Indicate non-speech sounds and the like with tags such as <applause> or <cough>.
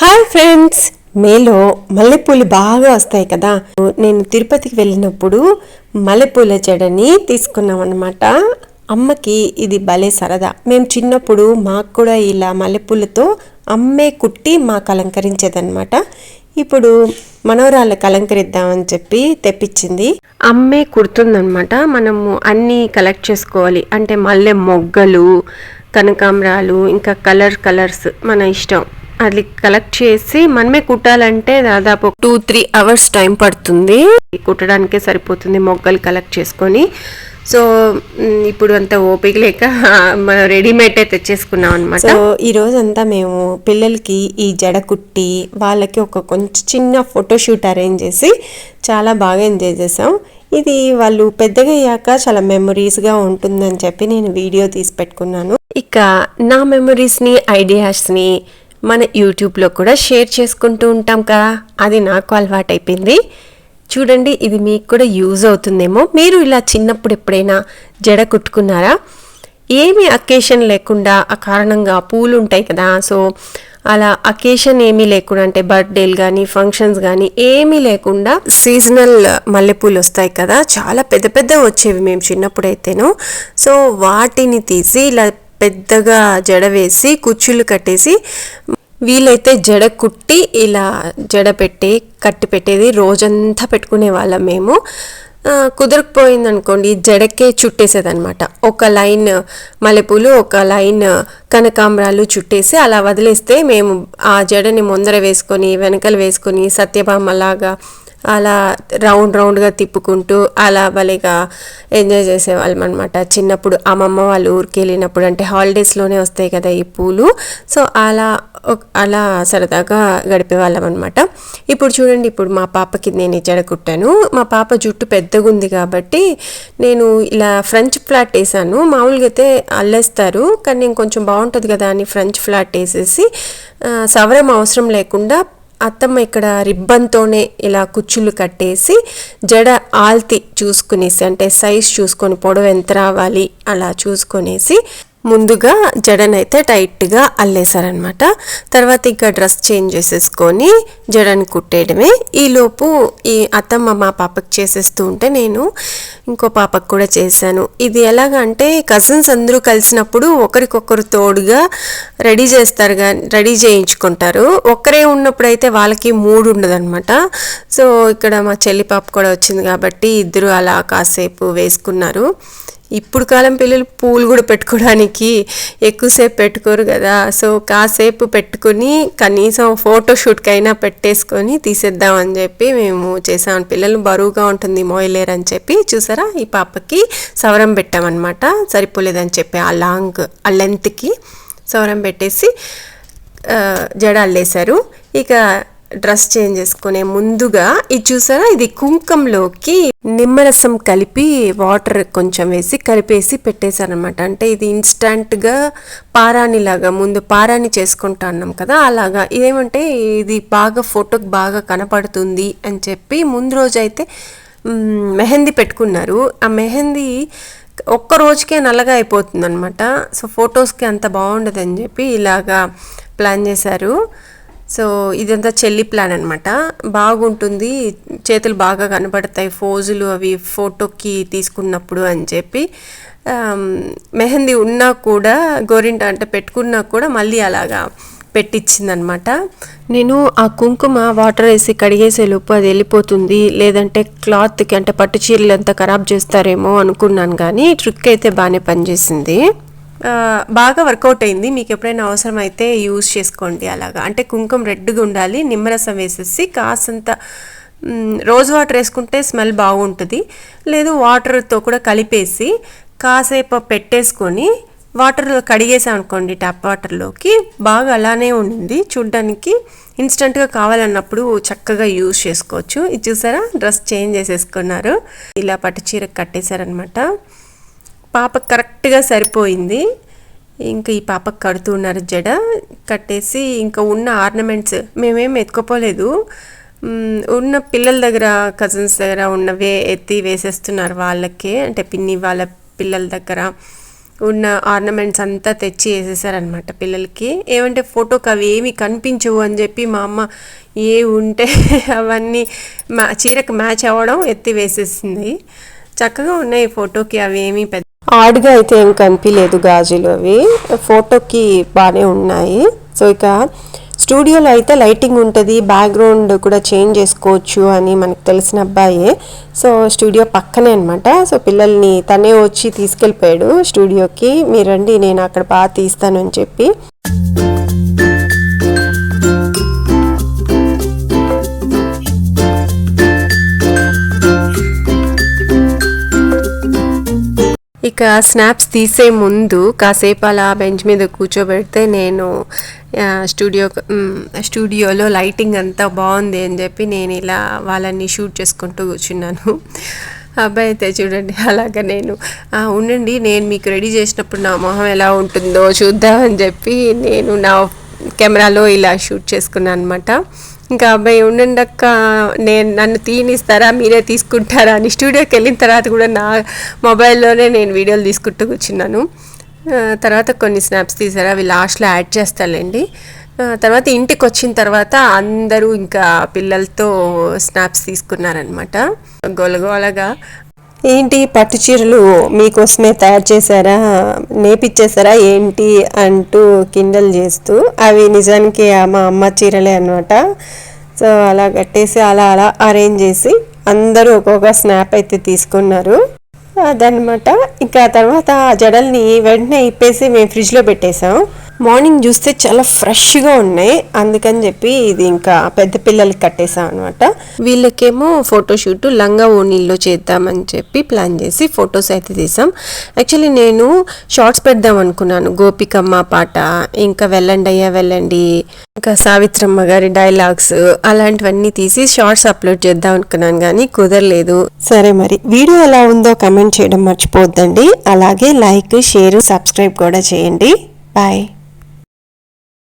Hi friends మేలో మల్లెపూలు బాగా వస్తాయి కదా. నేను తిరుపతికి వెళ్ళినప్పుడు మల్లెపూల జడని తీసుకున్నాం అనమాట అమ్మకి ఇది భలే సరదా. మేము చిన్నప్పుడు మాకు కూడా ఇలా మల్లెపూలతో అమ్మే కుట్టి మాకు అలంకరించేదనమాట ఇప్పుడు మనవరాళ్ళకి అలంకరిద్దామని చెప్పి తెప్పించింది. అమ్మే కుడుతుందనమాట మనము అన్నీ కలెక్ట్ చేసుకోవాలి. అంటే మల్లె మొగ్గలు కనకాంబరాలు ఇంకా కలర్ కలర్స్ మన ఇష్టం. అది కలెక్ట్ చేసి మనమే కుట్టాలంటే దాదాపు టూ త్రీ అవర్స్ టైం పడుతుంది. కుట్టడానికే సరిపోతుంది మొగ్గలు కలెక్ట్ చేసుకొని. సో ఇప్పుడు అంత ఓపిక లేక <laughs> మనం రెడీమేడ్ తెచ్చేసుకున్నాం అనమాట సో ఈ రోజంతా మేము పిల్లలకి ఈ జడ కుట్టి వాళ్ళకి ఒక కొంచెం చిన్న ఫోటోషూట్ అరేంజ్ చేసి చాలా బాగా ఎంజాయ్ చేసాం. ఇది వాళ్ళు పెద్దగా అయ్యాక చాలా మెమరీస్గా ఉంటుందని చెప్పి నేను వీడియో తీసి పెట్టుకున్నాను. ఇక నా మెమరీస్ని ఐడియాస్ని మన యూట్యూబ్లో కూడా షేర్ చేసుకుంటూ ఉంటాం కదా. అది నాకు అలవాటైపోయింది. చూడండి ఇది మీకు కూడా యూజ్ అవుతుందేమో. మీరు ఇలా చిన్నప్పుడు ఎప్పుడైనా జడ కుట్టుకున్నారా? ఏమి అకేషన్ లేకుండా ఆ కారణంగా పూలు ఉంటాయి కదా. సో అలా అకేషన్ ఏమీ లేకుండా అంటే బర్త్డేలు కానీ ఫంక్షన్స్ కానీ ఏమీ లేకుండా సీజనల్ మల్లెపూలు వస్తాయి కదా. చాలా పెద్ద పెద్ద వచ్చేవి మేము చిన్నప్పుడు అయితేను సో వాటిని తీసి ఇలా పెద్దగా జడ వేసి కుచ్చులు కట్టేసి వీలైతే జడ కుట్టి ఇలా జడ పెట్టి కట్టి పెట్టేది రోజంతా పెట్టుకునే వాళ్ళం మేము. కుదరకపోయింది అనుకోండి జడకే చుట్టేసేదనమాట ఒక లైన్ మల్లెపూలు ఒక లైన్ కనకాంబరాలు చుట్టేసి అలా వదిలేస్తే మేము ఆ జడని ముందర వేసుకొని వెనకలు వేసుకొని సత్యభామలాగా అలా రౌండ్ రౌండ్గా తిప్పుకుంటూ అలా భలేగా ఎంజాయ్ చేసేవాళ్ళం అనమాట చిన్నప్పుడు అమ్మమ్మ వాళ్ళ ఊరికి వెళ్ళినప్పుడు అంటే హాలిడేస్లోనే వస్తాయి కదా ఈ పూలు. సో అలా అలా సరదాగా గడిపేవాళ్ళం అనమాట ఇప్పుడు చూడండి ఇప్పుడు మా పాపకి నేను ఈ జడ కుట్టాను. మా పాప జుట్టు పెద్దగా ఉంది కాబట్టి నేను ఇలా ఫ్రెంచ్ ఫ్లాట్ వేసాను. మామూలుగా అయితే అల్లేస్తారు కానీ నేను కొంచెం బాగుంటుంది కదా అని ఫ్రెంచ్ ఫ్లాట్ వేసేసి సవరం అవసరం లేకుండా అత్తమ్మ ఇక్కడ రిబ్బన్తోనే ఇలా కుచ్చులు కట్టేసి జడ ఆల్తి చూసుకునేసి అంటే సైజ్ చూసుకొని పొడవు ఎంత రావాలి అలా చూసుకొనేసి ముందుగా జడనైతే టైట్గా అల్లేశారనమాట తర్వాత ఇంకా డ్రెస్ చేంజ్ చేసేసుకొని జడని కుట్టేయడమే. ఈలోపు ఈ అత్తమ్మ మా పాపకి చేసేస్తూ ఉంటే నేను ఇంకో పాపకు కూడా చేశాను. ఇది ఎలాగంటే కజిన్స్ అందరూ కలిసినప్పుడు ఒకరికొకరు తోడుగా రెడీ చేస్తారు కానీ రెడీ చేయించుకుంటారు. ఒక్కరే ఉన్నప్పుడు అయితే వాళ్ళకి మూడు ఉండదన్నమాట. సో ఇక్కడ మా చెల్లి పాప కూడా వచ్చింది కాబట్టి ఇద్దరు అలా కాసేపు వేసుకున్నారు. ఇప్పుడు కాలం పిల్లలు పూలు కూడా పెట్టుకోవడానికి ఎక్కువసేపు పెట్టుకోరు కదా. సో కాసేపు పెట్టుకుని కనీసం ఫోటోషూట్కైనా పెట్టేసుకొని తీసేద్దాం అని చెప్పి మేము చేసాం. పిల్లలు బరువుగా ఉంటుంది మోయలేరు అని చెప్పి. చూసారా? ఈ పాపకి సవరం పెట్టామన్నమాట. సరిపోలేదని చెప్పి ఆ లాంగ్ ఆ లెంత్కి సవరం పెట్టేసి జడ అల్లేశారు. ఇక డ్రెస్ చేంజ్ చేసుకునే ముందుగా ఇది చూసారా? ఇది కుంకంలోకి నిమ్మరసం కలిపి వాటర్ కొంచెం వేసి కలిపేసి పెట్టేశారనమాట అంటే ఇది ఇన్స్టంట్గా పారానిలాగా ముందు పారాని చేసుకుంటా అన్నాం కదా అలాగా. ఇదేమంటే ఇది బాగా ఫోటోకి బాగా కనపడుతుంది అని చెప్పి ముందు రోజు అయితే మెహందీ పెట్టుకున్నారు. ఆ మెహందీ ఒక్క రోజుకే నల్లగా అయిపోతుంది అనమాట సో ఫొటోస్కి అంత బాగుండదని చెప్పి ఇలాగా ప్లాన్ చేశారు. సో ఇదంతా చెల్లి ప్లాన్ అనమాట బాగుంటుంది. చేతులు బాగా కనబడతాయి ఫోజులు అవి ఫోటోకి తీసుకున్నప్పుడు అని చెప్పి. మెహందీ ఉన్నా కూడా గోరింట అంటే పెట్టుకున్నా కూడా మళ్ళీ అలాగా పెట్టించిందనమాట నేను ఆ కుంకుమ వాటర్ వేసి కడిగేసే లోపు అది వెళ్ళిపోతుంది. లేదంటే క్లాత్కి అంటే పట్టు చీరలు అంతా ఖరాబ్ చేస్తారేమో అనుకున్నాను కానీ ట్రిక్ అయితే బాగానే పనిచేసింది. బాగా వర్కౌట్ అయింది. మీకు ఎప్పుడైనా అవసరం అయితే యూజ్ చేసుకోండి అలాగా. అంటే కుంకుమ రెడ్గా ఉండాలి నిమ్మరసం వేసేసి కాసంత రోజు రోజ్ వాటర్ వేసుకుంటే స్మెల్ బాగుంటుంది. లేదు వాటర్తో కూడా కలిపేసి కాసేపు పెట్టేసుకొని వాటర్ కడిగేసాం అనుకోండి ట్యాప్ వాటర్లోకి బాగా అలానే ఉండింది. చూడ్డానికి ఇన్స్టెంట్గా కావాలన్నప్పుడు చక్కగా యూజ్ చేసుకోవచ్చు. ఇది చూసారా? డ్రెస్ చేంజ్ చేసేసుకున్నారు. ఇలా పట్టు చీర కట్టేశారనమాట పాప కరెక్ట్గా సరిపోయింది. ఇంకా ఈ పాపకు కడుతున్నారు జడ. కట్టేసి ఇంకా ఉన్న ఆర్నమెంట్స్ మేమేం ఎత్తుకోపోలేదు. ఉన్న పిల్లల దగ్గర కజిన్స్ దగ్గర ఉన్నవే ఎత్తి వేసేస్తున్నారు వాళ్ళకే. అంటే పిన్ని వాళ్ళ పిల్లల దగ్గర ఉన్న ఆర్నమెంట్స్ అంతా తెచ్చి వేసేసారనమాట పిల్లలకి. ఏమంటే ఫోటోకి అవి ఏమి కనిపించవు అని చెప్పి మా అమ్మ ఏ ఉంటే <laughs> అవన్నీ మా చీరకు మ్యాచ్ అవ్వడం ఎత్తి వేసేసింది. చక్కగా ఉన్నాయి ఫోటోకి అవి ఏమీ పెద్ద ఆడుగా అయితే ఏం కనిపించలేదు గాజులు అవి. ఫోటోకి బాగానే ఉన్నాయి. సో ఇక స్టూడియోలో అయితే లైటింగ్ ఉంటుంది. బ్యాక్గ్రౌండ్ కూడా చేంజ్ చేసుకోవచ్చు అని మనకు తెలిసిన అబ్బాయే. సో స్టూడియో పక్కనే అనమాట సో పిల్లల్ని తనే వచ్చి తీసుకెళ్ళిపోయాడు స్టూడియోకి. మీరండి నేను అక్కడ బాగా తీస్తాను అని చెప్పి. ఇక స్నాప్స్ తీసే ముందు కాసేపు అలా బెంచ్ మీద కూర్చోబెడితే నేను స్టూడియో స్టూడియోలో లైటింగ్ అంతా బాగుంది అని చెప్పి నేను ఇలా వాళ్ళని షూట్ చేసుకుంటూ కూర్చున్నాను. అబ్బాయి అయితే చూడండి అలాగా నేను ఉండండి నేను మీకు రెడీ చేసినప్పుడు నా మొహం ఎలా ఉంటుందో చూద్దామని చెప్పి నేను నా కెమెరాలో ఇలా షూట్ చేసుకున్నాను అనమాట ఇంకా అబ్బాయి ఉండండి అక్క నేను నన్ను తీనిస్తారా మీరే తీసుకుంటారా అని స్టూడియోకి వెళ్ళిన తర్వాత కూడా నా మొబైల్లోనే నేను వీడియోలు తీసుకుంటూ కూర్చున్నాను. తర్వాత కొన్ని స్నాప్స్ తీసారు అవి లాస్ట్లో యాడ్ చేస్తానండి తర్వాత ఇంటికి వచ్చిన తర్వాత అందరూ ఇంకా పిల్లలతో స్నాప్స్ తీసుకున్నారనమాట గోలగోలగా ఏంటి పట్టు చీరలు మీకోసమే తయారు చేశారా? నేపిచ్చేసారా ఏంటి అంటూ కిండల్ చేస్తూ అవి నిజానికి మా అమ్మ చీరలే అనమాట సో అలా కట్టేసి అలా అలా అరేంజ్ చేసి అందరూ ఒక్కొక్క స్నాప్ అయితే తీసుకున్నారు. అదనమాట ఇంకా తర్వాత ఆ జడల్ని వెంటనే ఇప్పేసి మేము ఫ్రిడ్జ్లో పెట్టేసాం మార్నింగ్ చూస్తే చాలా ఫ్రెష్గా ఉన్నాయి. అందుకని చెప్పి ఇది ఇంకా పెద్ద పిల్లలకి కట్టేసాం అనమాట వీళ్ళకేమో ఫోటోషూట్ లంగా ఓణీల్లో చేద్దామని చెప్పి ప్లాన్ చేసి ఫొటోస్ అయితే తీసాం. యాక్చువల్లీ నేను షార్ట్స్ పెడదాం అనుకున్నాను. గోపికమ్మ పాట ఇంకా వెళ్ళండి అయ్యా వెళ్ళండి ఇంకా సావిత్రమ్మ గారి డైలాగ్స్ అలాంటివన్నీ తీసి షార్ట్స్ అప్లోడ్ చేద్దాం అనుకున్నాను కానీ కుదరలేదు. సరే మరి వీడియో ఎలా ఉందో కమెంట్ చేయడం మర్చిపోద్దండి. అలాగే లైక్ షేర్ సబ్స్క్రైబ్ కూడా చేయండి. బాయ్.